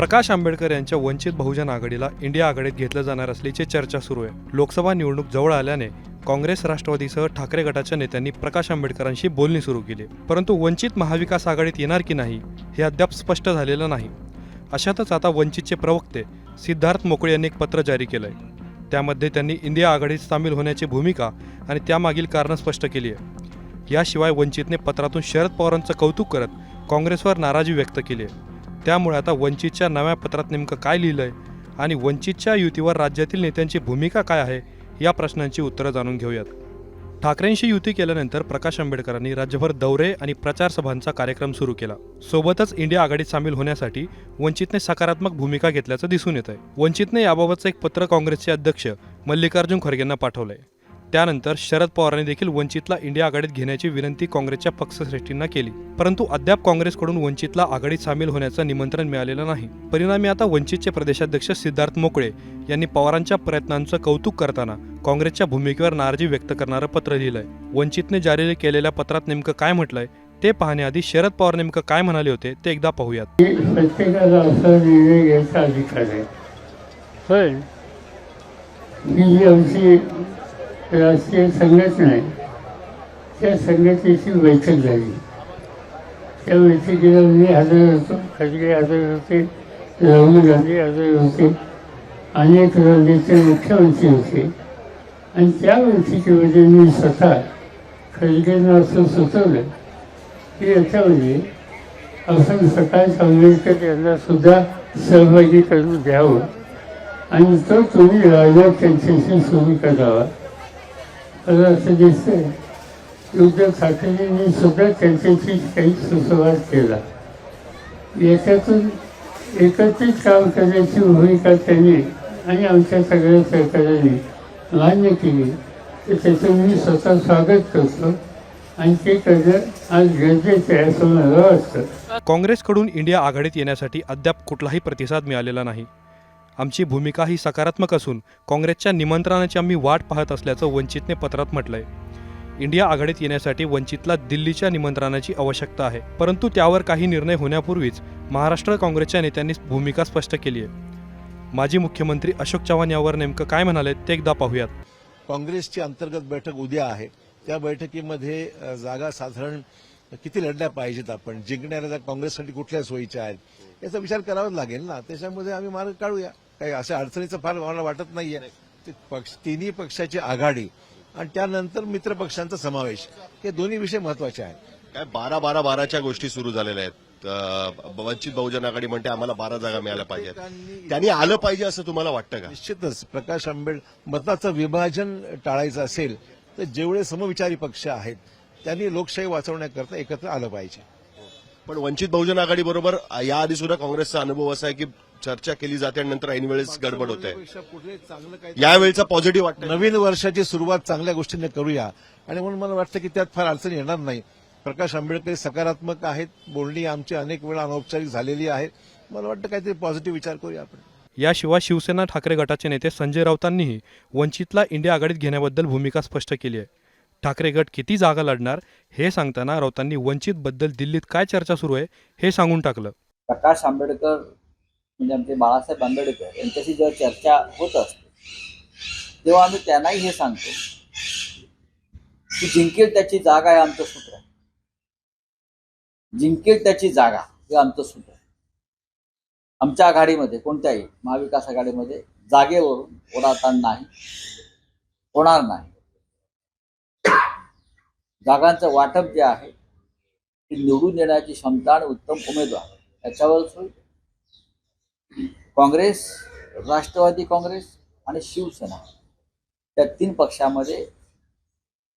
प्रकाश आंबेडकर यांच्या वंचित बहुजन आघाडीला इंडिया आघाडीत घेतलं जाणार असल्याची चर्चा सुरू आहे. लोकसभा निवडणूक जवळ आल्याने काँग्रेस राष्ट्रवादीसह ठाकरे गटाच्या नेत्यांनी प्रकाश आंबेडकरांशी बोलणी सुरू केली. परंतु वंचित महाविकास आघाडीत येणार की नाही हे अद्याप स्पष्ट झालेलं नाही. अशातच आता वंचितचे प्रवक्ते सिद्धार्थ मोकळे यांनी एक पत्र जारी केलं आहे त्यामध्ये त्यांनी इंडिया आघाडीत सामील होण्याची भूमिका आणि त्यामागील कारणं स्पष्ट केली आहे याशिवाय वंचितने पत्रातून शरद पवारांचं कौतुक करत काँग्रेसवर नाराजी व्यक्त केली आहे. त्यामुळे आता वंचितच्या नव्या पत्रात नेमकं काय लिहिलं आहे आणि वंचितच्या युतीवर राज्यातील नेत्यांची भूमिका काय आहे या प्रश्नांची उत्तरं जाणून घेऊयात. ठाकरेंशी युती केल्यानंतर प्रकाश आंबेडकरांनी राज्यभर दौरे आणि प्रचार सभांचा कार्यक्रम सुरू केला. सोबतच इंडिया आघाडीत सामील होण्यासाठी वंचितने सकारात्मक भूमिका घेतल्याचं दिसून येत आहे वंचितने याबाबतचं एक पत्र काँग्रेसचे अध्यक्ष मल्लिकार्जुन खरगेंना आहे त्यानंतर शरद पवारांनी देखील वंचितला इंडिया आघाडीत घेण्याची विनंती काँग्रेसच्या पक्षश्रेष्ठींना केली. परंतु अद्याप काँग्रेसकडून वंचितला आघाडीत सामील होण्याचं निमंत्रण मिळालेलं नाही. परिणामी आता वंचितचे प्रदेशाध्यक्ष सिद्धार्थ मोकळे यांनी पवारांच्या प्रयत्नांचं कौतुक करताना काँग्रेसच्या भूमिकेवर नाराजी व्यक्त करणारं पत्र लिहिलंय. वंचितने जारी केलेल्या पत्रात नेमकं काय म्हटलंय ते पाहण्याआधी शरद पवार नेमकं काय म्हणाले होते ते एकदा पाहूयात. प्रत्येकाला असा निर्णय घ्यायचा अधिकार आहे. पण ही जी आमची राष्ट्रीय संघटना आहे त्या संघटनेची बैठक झाली. त्या बैठकीला मी हजर होतो. खडगे हजर होते. राहुल गांधी हजर होते. अनेक राज्याचे मुख्यमंत्री होते. आणि त्या बैठकीमध्ये मी स्वतः खडगेंना असं सुचवलं की याच्यामध्ये आपण प्रकाश आंबेडकर यांना सुद्धा सहभागी करून घ्यावं. आणि तो तुम्ही राजा त्यांच्याशी सुरू करावा. मला असं दिसतंय की उद्धव ठाकरेंनी सुद्धा त्यांच्याशी काही सुसंवाद केला. याच्यातून एकत्रित काम करण्याची भूमिका त्यांनी आणि आमच्या सगळ्या सरकारांनी मान्य केली. तर त्याचं मी स्वतः स्वागत करतो. आणि ते करणं आज गरजेचं आहे असं मला वाटतं. काँग्रेसकडून इंडिया आघाडीत येण्यासाठी अद्याप कुठलाही प्रतिसाद मिळालेला नाही. आमची भूमिका ही सकारात्मक असून काँग्रेसच्या निमंत्रणाची आम्ही वाट पाहत असल्याचं वंचितने पत्रात म्हटलंय. इंडिया आघाडीत येण्यासाठी वंचितला दिल्लीच्या निमंत्रणाची आवश्यकता आहे परंतु त्यावर काही निर्णय होण्यापूर्वीच महाराष्ट्र काँग्रेसच्या नेत्यांनी भूमिका स्पष्ट केली आहे माजी मुख्यमंत्री अशोक चव्हाण यावर नेमकं काय म्हणाले ते एकदा पाहूयात. काँग्रेसची अंतर्गत बैठक उद्या आहे. त्या बैठकीमध्ये जागा साधारण किती लढल्या पाहिजेत आपण? जिंकणाऱ्या काँग्रेससाठी कुठल्या सोयीच्या आहेत? याचा विचार करावाच लागेल ना. त्याच्यामध्ये आम्ही मार्ग काढूया. काही अशा अडचणीचं फार मला वाटत नाहीये. ते पक्ष तिन्ही पक्षाची आघाडी आणि त्यानंतर मित्र पक्षांचा समावेश हे दोन्ही विषय महत्त्वाचे आहेत. काय बारा बारा बाराच्या गोष्टी सुरू झालेल्या आहेत. वंचित बहुजन आघाडी म्हणते आम्हाला बारा जागा मिळाल्या पाहिजेत. त्यांनी आलं पाहिजे असं तुम्हाला वाटतं का? निश्चितच. प्रकाश आंबेड मताचं विभाजन टाळायचं असेल तर जेवढे समविचारी पक्ष आहेत त्यांनी लोकशाही वाचवण्याकरता एकत्र आलं पाहिजे. पण वंचित बहुजन आघाडी बरोबर याआधी सुद्धा काँग्रेसचा अनुभव असा आहे की चर्चा केली जाते आणि नंतर ऐन वेळेस गडबड होते. यावेळेचा पॉझिटिव्ह वाटतं नवीन वर्षाची सुरुवात चांगल्या गोष्टीने करूया. आणि म्हणून मला वाटतं की त्यात फार अडचण येणार नाही. प्रकाश आंबेडकर सकारात्मक आहेत. बोलणी आमची अनेक वेळा अनौपचारिक झालेली आहे. मला वाटतं काहीतरी पॉझिटिव्ह विचार करूया आपण. याशिवाय शिवसेना ठाकरे गटाचे नेते संजय राऊतांनीही वंचितला इंडिया आघाडीत घेण्याबद्दल भूमिका स्पष्ट केली आहे. ठाकरे गट किती जागा लढणार हे सांगताना राऊतांनी वंचितबद्दल दिल्लीत काय चर्चा सुरू आहे हे सांगून टाकलं. प्रकाश आंबेडकर म्हणजे आमचे बाळासाहेब आंबेडकर यांच्याशी जेव्हा चर्चा होत असते तेव्हा आम्ही त्यांनाही हे सांगतो की जिंकेल त्याची जागा हे आमचं सूत्र आहे. जिंकेल त्याची जागा हे आमचं सूत्र आहे. आमच्या आघाडीमध्ये कोणत्याही महाविकास आघाडीमध्ये जागेवरून ओढाताण नाही होणार नाही. जागांचं वाटप जे आहे ते निवडून येण्याची क्षमता आणि उत्तम उमेदवार याच्यावरच होईल काँग्रेस राष्ट्रवादी काँग्रेस आणि शिवसेना त्या तीन पक्षामध्ये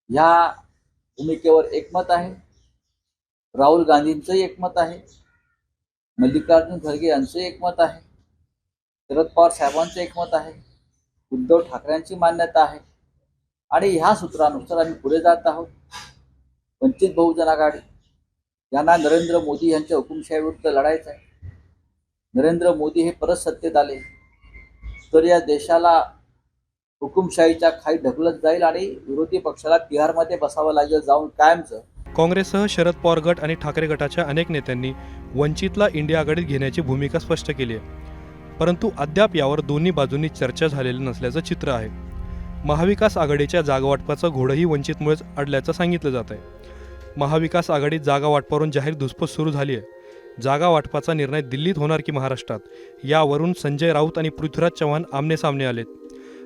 ह्या भूमिकेवर एकमत आहे. राहुल गांधींचंही एकमत आहे. मल्लिकार्जुन खरगे यांचंही एकमत आहे. शरद पवार साहेबांचं एकमत आहे. उद्धव ठाकरेंची मान्यता आहे. आणि ह्या सूत्रानुसार आम्ही पुढे जात आहोत. वंचित बहुजन आघाडी. यांना नरेंद्र मोदी यांच्या हुकुमशाहीविरुद्ध लढायचं आहे. नरेंद्र मोदी हे परत सत्तेत आले. तर या देशाला हुकुमशाहीच्या खाई ढकलत जाईल आणि विरोधी पक्षाला तिहारमध्ये बसावं लागेल जाऊन कायमचं. काँग्रेससह शरद पवार गट आणि ठाकरे गटाच्या अनेक नेत्यांनी वंचितला इंडिया आघाडीत घेण्याची भूमिका स्पष्ट केली आहे. परंतु अद्याप यावर दोन्ही बाजूंनी चर्चा झालेली नसल्याचं चित्र आहे. महाविकास आघाडीच्या जागावाटपाचं घोडंही वंचितमुळेच अडल्याचं सांगितलं जात आहे महाविकास आघाडीत जागा वाटपावरून जाहीर धुसफूस सुरू झाली आहे. जागा वाटपाचा निर्णय दिल्लीत होणार की महाराष्ट्रात? यावरून संजय राऊत आणि पृथ्वीराज चव्हाण आमनेसामने आलेत.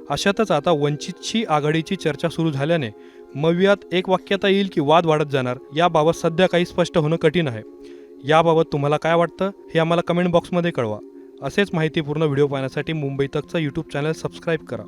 अशातच आता वंचितची आघाडीची चर्चा सुरू झाल्याने मवियात एक वाक्यता येईल की वाद वाढत जाणार याबाबत सध्या काही स्पष्ट होणं कठीण आहे. याबाबत तुम्हाला काय वाटतं हे आम्हाला कमेंट बॉक्समध्ये कळवा. असेच माहितीपूर्ण व्हिडिओ पाहण्यासाठी मुंबई तकचा यूट्यूब चॅनल सबस्क्राईब करा.